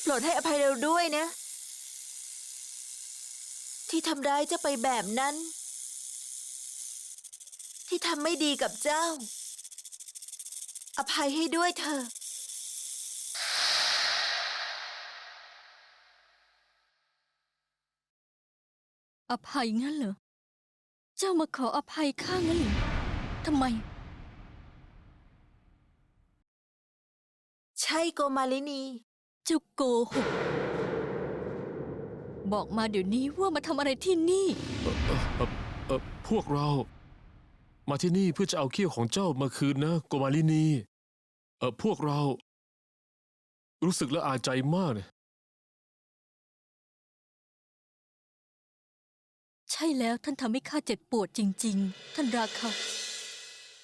โปรดให้อภัยเราด้วยนะ ที่ทำร้ายเจ้าไปแบบนั้น ที่ทำไม่ดีกับเจ้า อภัยให้ด้วยเถอะอภัยงั้นเหรอ เจ้ามาขออภัยข้างั้นเหรอทำไม ใช่โกมาลินีเจ้าโกหก บอกมาเดี๋ยวนี้ว่ามาทำอะไรที่นี่ เออเออเออเออพวกเรา มาที่นี่เพื่อจะเอาเขี้ยวของเจ้ามาคืนนะโกมาลินีเออพวกเรา รู้สึกละอาใจมากเนี่ยใช่แล้วท่านทำให้ข้าเจ็บปวดจริง ๆ ท่านราคา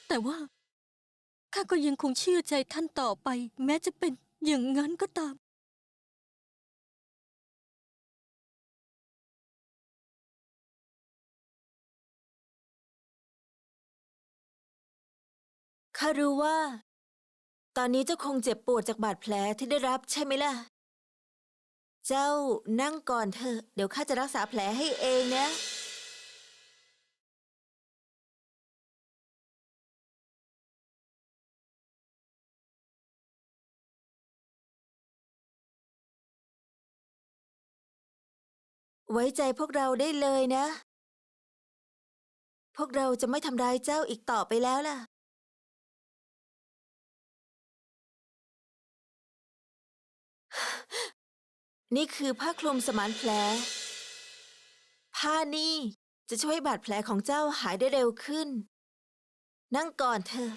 แต่ว่าข้าก็ยังคงเชื่อใจท่านต่อไป แม้จะเป็นอย่างนั้นก็ตาม ข้ารู้ว่า ตอนนี้เจ้าคงเจ็บปวดจากบาดแผลที่ได้รับใช่ไหมล่ะ เจ้านั่งก่อนเถอะ เดี๋ยวข้าจะรักษาแผลให้เองนะไว้ใจพวกเราได้เลยนะ พวกเราจะไม่ทำร้ายเจ้าอีกต่อไปแล้วล่ะ นี่คือผ้าคลุมสมานแผล ผ้านี่จะช่วยบาดแผลของเจ้าหายได้เร็วขึ้น นั่งก่อนเถอ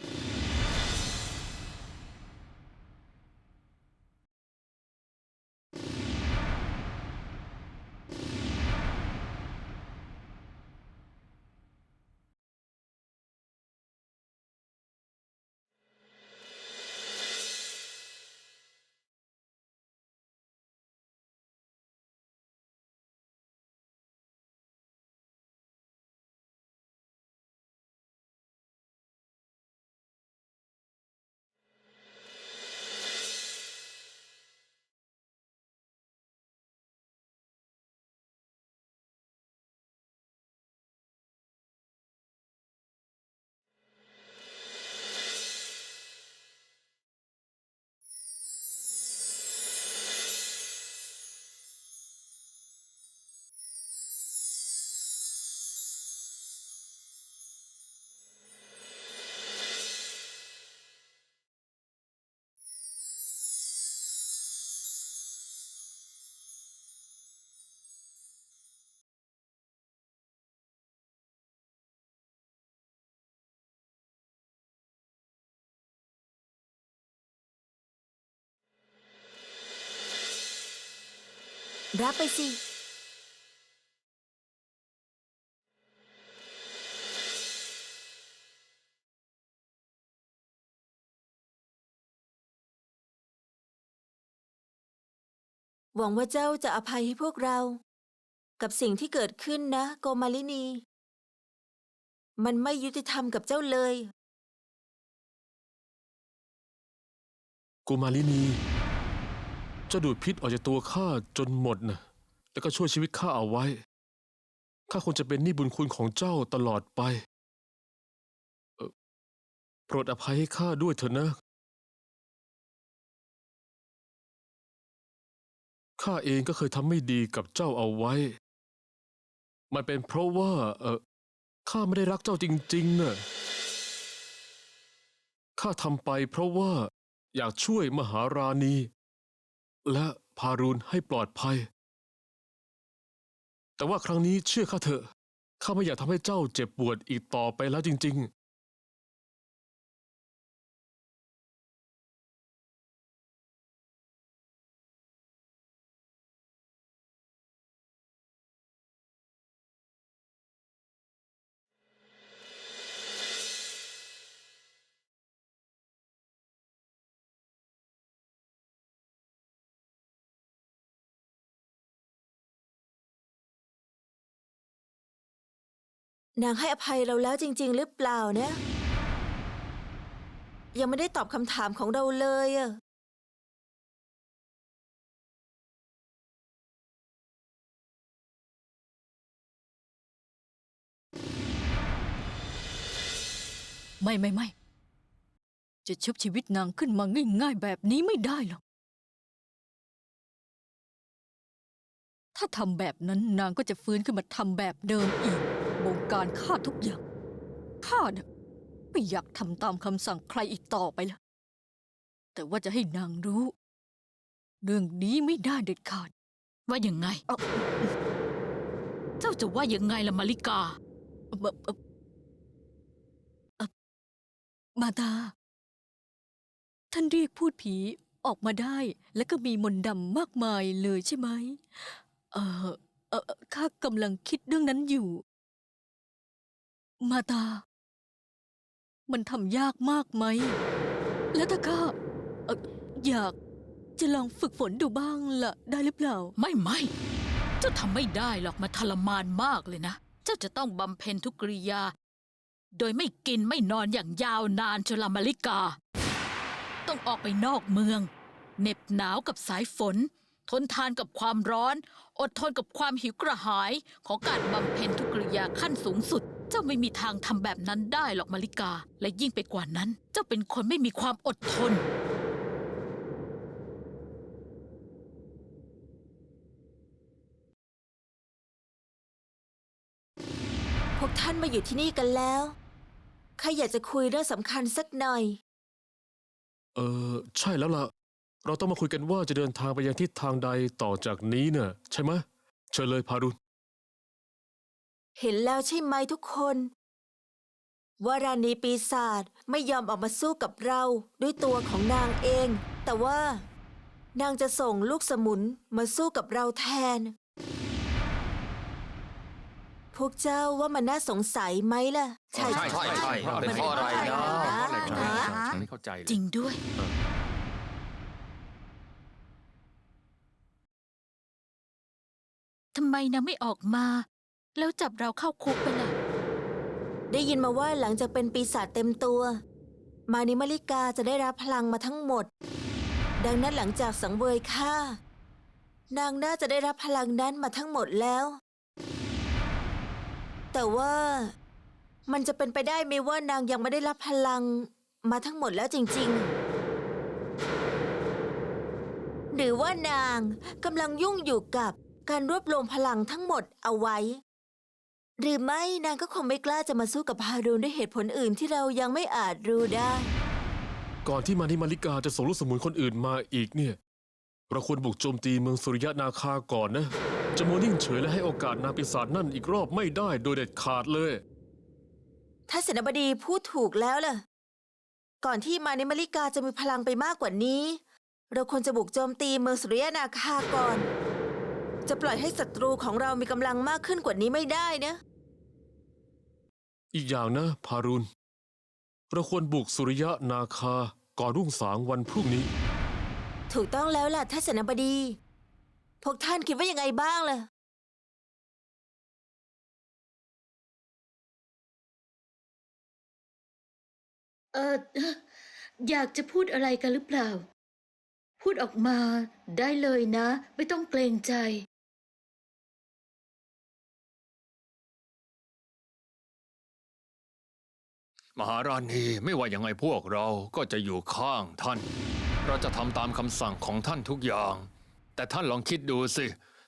รับไปสิ หวังว่าเจ้าจะอภัยให้พวกเรา กับสิ่งที่เกิดขึ้นนะโกมาลินี มันไม่ยุติธรรมกับเจ้าเลยโกมาลินี จ้าดูดพิษออกจากตัวข้าจนหมดนะแล้วก็ช่วยชีวิตข้าเอาไว้ ข้าคงจะเป็นหนี้บุญคุณของเจ้าตลอดไป โปรดอภัยให้ข้าด้วยเถอะนะ ข้าเองก็เคยทำไม่ดีกับเจ้าเอาไว้ มันเป็นเพราะว่า เออข้าไม่ได้รักเจ้าจริงๆน่ะข้าทำไปเพราะว่าอยากช่วยมหาราณี และพารุนให้ปลอดภัย แต่ว่าครั้งนี้เชื่อข้าเถอะ ข้าไม่อยากทำให้เจ้าเจ็บปวดอีกต่อไปแล้วจริง นางให้อภัยเราแล้วจริง ๆ หรือเปล่าเนี่ย ยังไม่ได้ตอบคำถามของเราเลยอะไม่ไม่ไม่จะชุบชีวิตนางขึ้นมาง่ายๆแบบนี้ไม่ได้หรอก ถ้าทำแบบนั้นนางก็จะฟื้นขึ้นมาทำแบบเดิมอีก บงการฆ่าทุกอย่าง ข้าน่ะไม่อยากทำตามคำสั่งใครอีกต่อไปละ แต่ว่าจะให้นางรู้ เรื่องนี้ไม่ได้เด็ดขาด ว่ายังไง เอ้าเจ้าจะว่ายังไงล่ะมาริกา เอ่อเอ่อเอ่อมาตา ท่านเรียกพูดผีออกมาได้ แล้วก็มีมนต์ดำมากมายเลยใช่ไหม เออเออเอ่อข้ากำลังคิดเรื่องนั้นอยู่ มาตา มันทำยากมากไหม แล้วถ้าข้าเอ่ออยากจะลองฝึกฝนดูบ้างล่ะ ได้หรือเปล่า ไม่ไม่เจ้าทำไม่ได้หรอกมาทรมานมากเลยนะ เจ้าจะต้องบำเพ็ญทุกกริยา โดยไม่กินไม่นอนอย่างยาวนานชลามาริกา ต้องออกไปนอกเมืองเหน็บหนาวกับสายฝน ทนทานกับความร้อน อดทนกับความหิวกระหายของการบำเพ็ญทุกกริยาขั้นสูงสุด เจ้าไม่มีทางทำแบบนั้นได้หรอกมาริกา และยิ่งไปกว่านั้น เจ้าเป็นคนไม่มีความอดทน พวกท่านมาอยู่ที่นี่กันแล้วข้าอยากจะคุยเรื่องสำคัญสักหน่อย เออใช่แล้วล่ะ เราต้องมาคุยกันว่าจะเดินทางไปยังทิศทางใดต่อจากนี้เนี่ยใช่ไหมเชิญเลยพารุณ เห็นแล้วใช่ไหมทุกคนว่าราณีปีศาจไม่ยอมออกมาสู้กับเราด้วยตัวของนางเอง แต่ว่า นางจะส่งลูกสมุนมาสู้กับเราแทน พวกเจ้าว่ามันน่าสงสัยไหมล่ะ ใช่ใช่ใช่เป็นเพราะอะไรนะนะฉันไม่เข้าใจเลยจริงด้วย ทำไมนางไม่ออกมา แล้วจับเราเข้าคุกไปล่ะ ได้ยินมาว่าหลังจากเป็นปีศาจเต็มตัว มานิมาริกาจะได้รับพลังมาทั้งหมด ดังนั้นหลังจากสังเวยข้านางน่าจะได้รับพลังนั้นมาทั้งหมดแล้ว แต่ว่ามันจะเป็นไปได้ไหมว่านางยังไม่ได้รับพลังมาทั้งหมดแล้วจริง ๆ หรือว่านางกำลังยุ่งอยู่กับการรวบรวมพลังทั้งหมดเอาไว้ หรือไม่นางก็คงไม่กล้าจะมาสู้กับฮารูนด้วยเหตุผลอื่นที่เรายังไม่อาจรู้ได้ ก่อนที่มานิมาริกาจะส่งลูกสมุนคนอื่นมาอีกเนี่ยเราควรบุกโจมตีเมืองสุริยะนาคาก่อนนะจะโมวนิ่งเฉยและให้โอกาสนางปีศาจนั่นอีกรอบไม่ได้โดยเด็ดขาดเลย ถ้าเสนาบดีพูดถูกแล้วล่ะ ก่อนที่มานิมาริกาจะมีพลังไปมากกว่านี้ เราควรจะบุกโจมตีเมืองสุริยะนาคาก่อน จะปล่อยให้ศัตรูของเรามีกำลังมากขึ้นกว่านี้ไม่ได้นะ อีกอย่างนะพารุณเราควรบุกสุริยะนาคาก่อนรุ่งสางวันพรุ่งนี้ ถูกต้องแล้วล่ะท่านเสนาบดี พวกท่านคิดว่ายังไงบ้างล่ะ เอออยากจะพูดอะไรกันหรือเปล่า พูดออกมาได้เลยนะ ไม่ต้องเกรงใจ มหาราณีไม่ว่ายังไงพวกเราก็จะอยู่ข้างท่าน เราจะทำตามคำสั่งของท่านทุกอย่าง แต่ท่านลองคิดดูสิ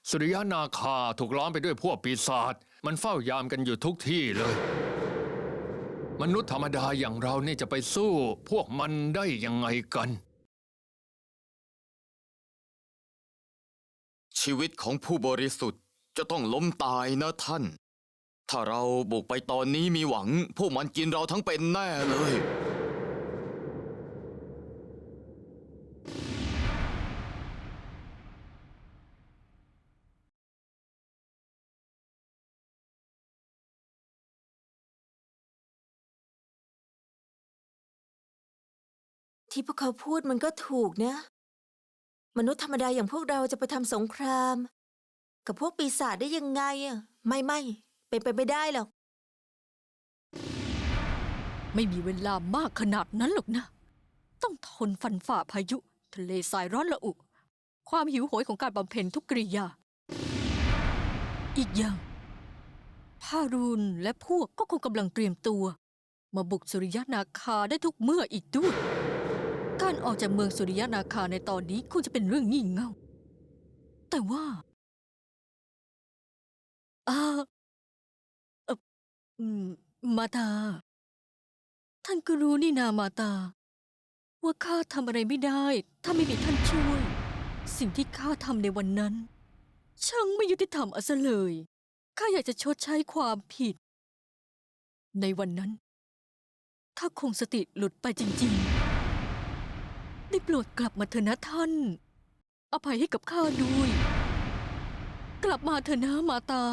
สุริยะนาคาถูกล้อมไปด้วยพวกปีศาจมันเฝ้ายามกันอยู่ทุกที่เลย มนุษย์ธรรมดาอย่างเรานี่จะไปสู้พวกมันได้ยังไงกัน ชีวิตของผู้บริสุทธิ์จะต้องล้มตายนะท่าน ถ้าเราบุกไปตอนนี้มีหวัง พวกมันกินเราทั้งเป็นแน่เลย ที่พวกเขาพูดมันก็ถูกนะ มนุษย์ธรรมดาอย่างพวกเราจะไปทำสงคราม กับพวกปีศาจได้ยังไงอะ ไม่ไม่ เป็นไปไม่ได้หรอก ไม่มีเวลามากขนาดนั้นหรอกนะ ต้องทนฟันฝ่าพายุ ทะเลทรายร้อนระอุ ความหิวโหยของการบำเพ็ญทุกกริยา อีกอย่างพารูนและพวกก็คงกำลังเตรียมตัว มาบุกสุริยนาคาได้ทุกเมื่ออีกด้วย การออกจากเมืองสุริยนาคาในตอนนี้คงจะเป็นเรื่องงี่เง่า แต่ว่าอา อืม มาตา ท่านก็รู้นี่นามาตา ว่าข้าทำอะไรไม่ได้ ถ้าไม่มีท่านช่วย สิ่งที่ข้าทำในวันนั้น ช่างไม่ยุติธรรมเอาซะเลยข้าอยากจะชดใช้ความผิด ในวันนั้นถ้าคงสติหลุดไปจริงๆ ได้โปรดกลับมาเถอะนะท่าน อภัยให้กับข้าด้วย กลับมาเถอะนะมาตา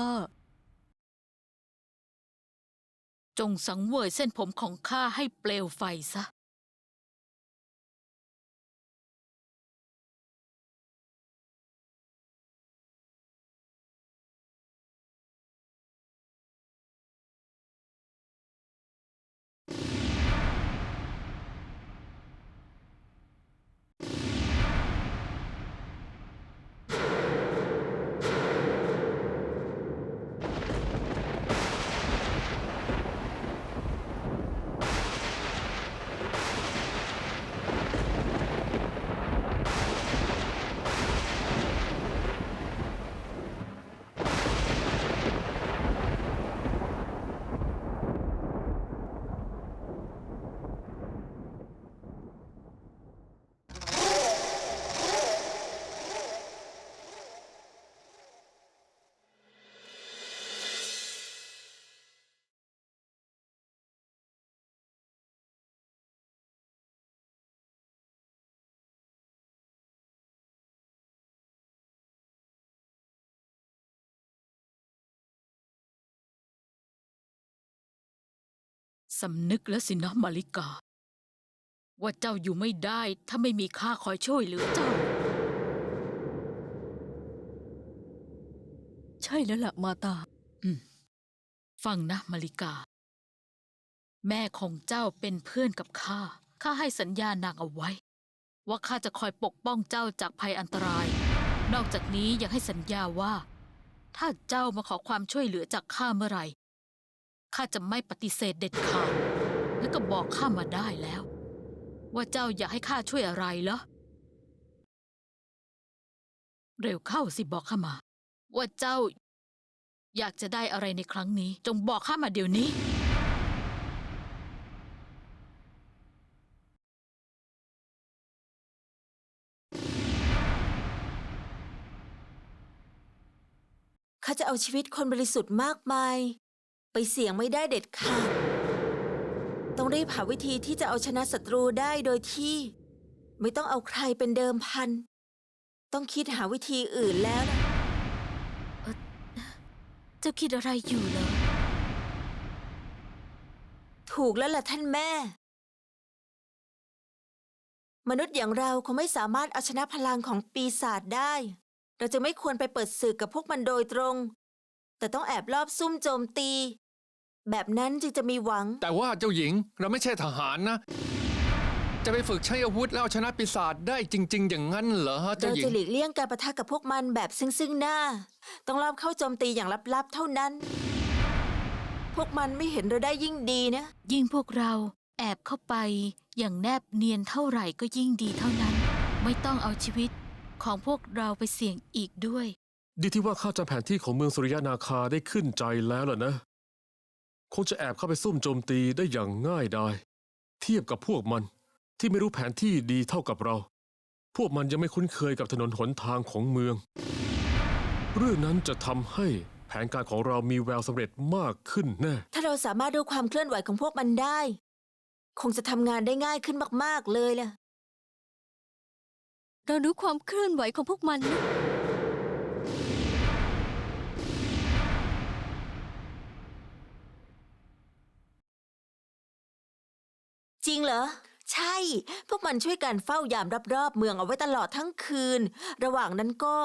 จงสังเวยเส้นผมของข้าให้เปลวไฟซะ สำนึกแล้วสินะมาริกา ว่าเจ้าอยู่ไม่ได้ถ้าไม่มีข้าคอยช่วยเหลือเจ้า ใช่แล้วล่ะมาตาฟังนะมาริกา แม่ของเจ้าเป็นเพื่อนกับข้าข้าให้สัญญานางเอาไว้ ว่าข้าจะคอยปกป้องเจ้าจากภัยอันตราย นอกจากนี้ยังให้สัญญาว่า ถ้าเจ้ามาขอความช่วยเหลือจากข้าเมื่อไหร่ ข้าจะไม่ปฏิเสธเด็ดขาด แล้วก็บอกข้ามาได้แล้ว ว่าเจ้าอยากให้ข้าช่วยอะไรเหรอ เร็วเข้าสิบอกข้ามา ว่าเจ้า อยากจะได้อะไรในครั้งนี้ จงบอกข้ามาเดี๋ยวนี้ ข้าจะเอาชีวิตคนบริสุทธิ์มากมาย ไปเสี่ยงไม่ได้เด็ดขาด ต้องรีบหาวิธีที่จะเอาชนะศัตรูได้โดยที่ ไม่ต้องเอาใครเป็นเดิมพัน ต้องคิดหาวิธีอื่นแล้วล่ะเจ้าคิดอะไรอยู่เหรอ ถูกแล้วล่ะท่านแม่ มนุษย์อย่างเราคงไม่สามารถเอาชนะพลังของปีศาจได้ เราจะไม่ควรไปเปิดศึกกับพวกมันโดยตรง แต่ต้องแอบลอบซุ่มโจมตี แบบนั้นจึงจะมีหวัง แต่ว่าเจ้าหญิงเราไม่ใช่ทหารนะ จะไปฝึกใช้อาวุธแล้วเอาชนะปีศาจได้จริง ๆ อย่างนั้นเหรอเจ้าเราหญิง จะหลีกเลี่ยงการประทะกับพวกมันแบบซึ่งซึ่งหน้า ต้องรอบเข้าโจมตีอย่างลับๆ เท่านั้น พวกมันไม่เห็นเราได้ยิ่งดีนะ ยิ่งพวกเราแอบเข้าไปอย่างแนบเนียนเท่าไหร่ก็ยิ่งดีเท่านั้น ไม่ต้องเอาชีวิตของพวกเราไปเสี่ยงอีกด้วย ดีที่ว่าข้าจำแผนที่ของเมืองสุริยนาคาได้ขึ้นใจแล้วล่ะนะ คงจะแอบเข้าไปซุ่มโจมตีได้อย่างง่ายดายเทียบกับพวกมันที่ไม่รู้แผนที่ดีเท่ากับเรา พวกมันยังไม่คุ้นเคยกับถนนหนทางของเมือง เรื่องนั้นจะทำให้แผนการของเรามีแววสำเร็จมากขึ้นแน่ ถ้าเราสามารถดูความเคลื่อนไหวของพวกมันได้ คงจะทำงานได้ง่ายขึ้นมาก ๆ เลยล่ะ เรารู้ความเคลื่อนไหวของพวกมันนะ จริงเหรอ ใช่ พวกมันช่วยกันเฝ้ายามรอบๆเมืองเอาไว้ตลอดทั้งคืน ระหว่างนั้นก็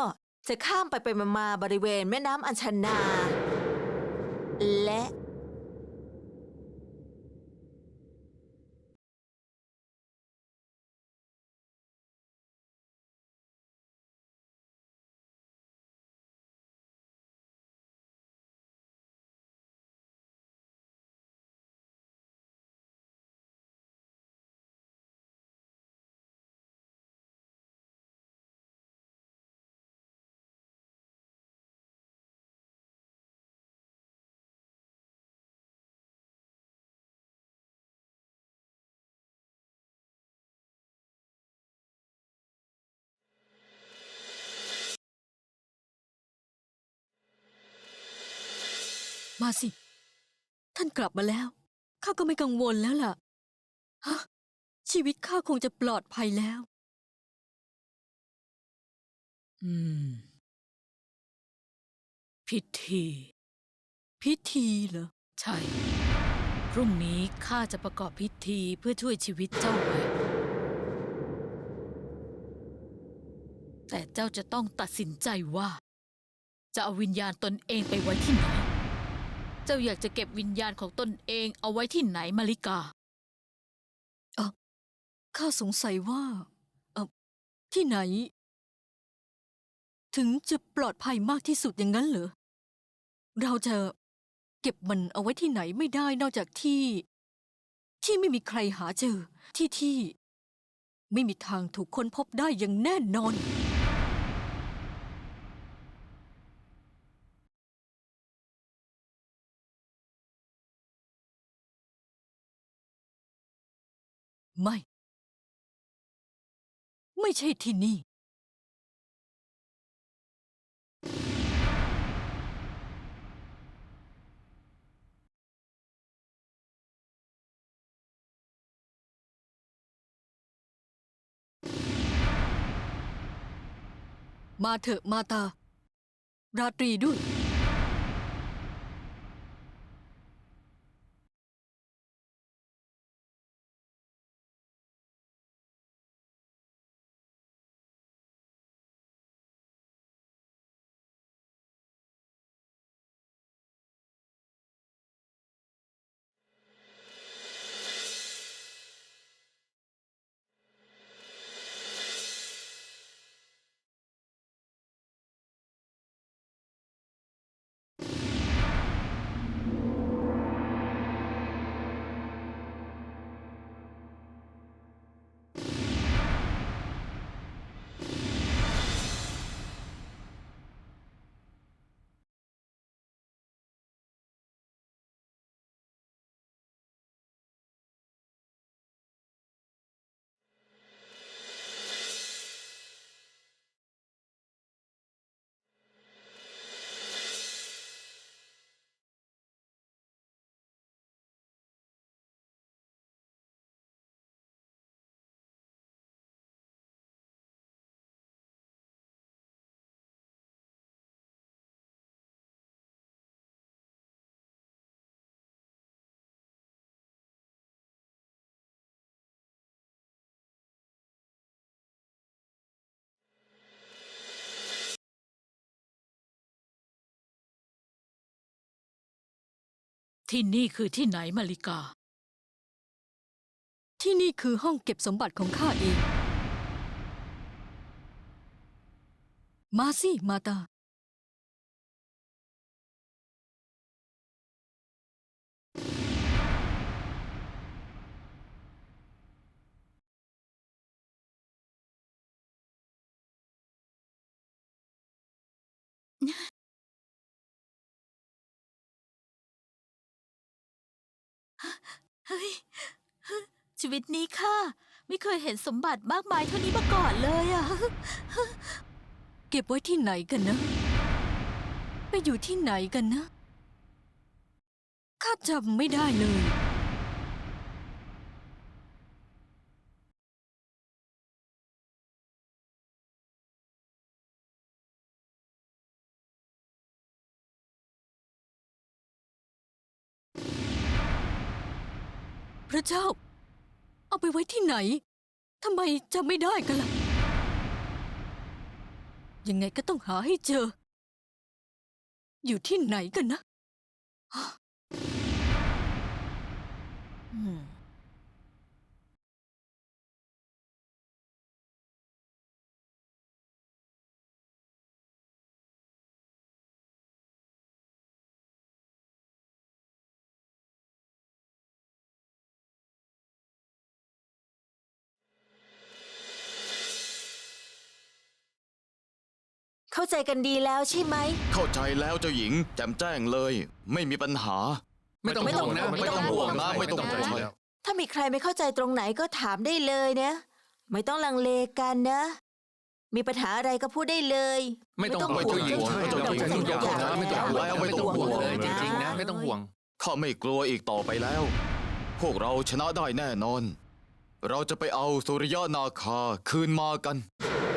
จะข้ามไปไปมาๆบริเวณแม่น้ำอัญชนา และ มาสิ ท่านกลับมาแล้ว ข้าก็ไม่กังวลแล้วล่ะ ฮะ ชีวิตข้าคงจะปลอดภัยแล้ว อืม พิธี พิธีเหรอ ใช่ พรุ่งนี้ข้าจะประกอบพิธีเพื่อช่วยชีวิตเจ้าไว้แต่เจ้าจะต้องตัดสินใจว่า จะเอาวิญญาณตนเองไปไว้ที่ไหน เจ้าอยากจะเก็บวิญญาณของตนเองเอาไว้ที่ไหนมาริกาเออข้าสงสัยว่าเออที่ไหน ถึงจะปลอดภัยมากที่สุดอย่างนั้นเหรอ เราจะเก็บมันเอาไว้ที่ไหนไม่ได้นอกจากที่ ที่ไม่มีใครหาเจอที่ที่ ไม่มีทางถูกค้นพบได้อย่างแน่นอน ไม่ ไม่ใช่ที่นี่ มาเถอะมาตา ราตรีด้วย ที่นี่คือที่ไหนมาริกา ที่นี่คือห้องเก็บสมบัติของข้าเอง มาสิ มาตา เฮ้ย ชีวิตนี้ค่ะ ไม่เคยเห็นสมบัติมากมายเท่านี้มาก่อนเลยอะเก็บไว้ที่ไหนกันนะ ไปอยู่ที่ไหนกันนะ ข้าจำไม่ได้เลย เจ้า เอาไปไว้ที่ไหนทำไมจะไม่ได้กันล่ะ ยังไงก็ต้องหาให้เจอ อยู่ที่ไหนกันนะ อืม ใจกันดีแล้วใช่ไหม เข้าใจแล้วเจ้าหญิง แจ่มแจ้งเลย ไม่มีปัญหา ไม่ต้องไม่ต้องห่วงนะห่วงไม่ต้องห่วงนะไม่ไม่ต้ต้อองงห่วงห่วงแล้วถ้ามีใครไม่เข้าใจตรงไหนก็ถามได้เลยนะ ไม่ต้องลังเลกันนะ มีปัญหาอะไรก็พูดได้เลย ไม่ต้องห่วงห่วงเจ้าหญิงไม่ต้องเจ้าหญิงห่วงทุกอย่างนะไม่ต้องห่วงแล้วไม่ต้องห่วงเลยจริงๆนะ ไม่ต้องห่วงข้าไม่กลัวอีกต่อไปแล้ว พวกเราชนะได้แน่นอน เราจะไปเอาสุริยะนาคาคืนมากันเ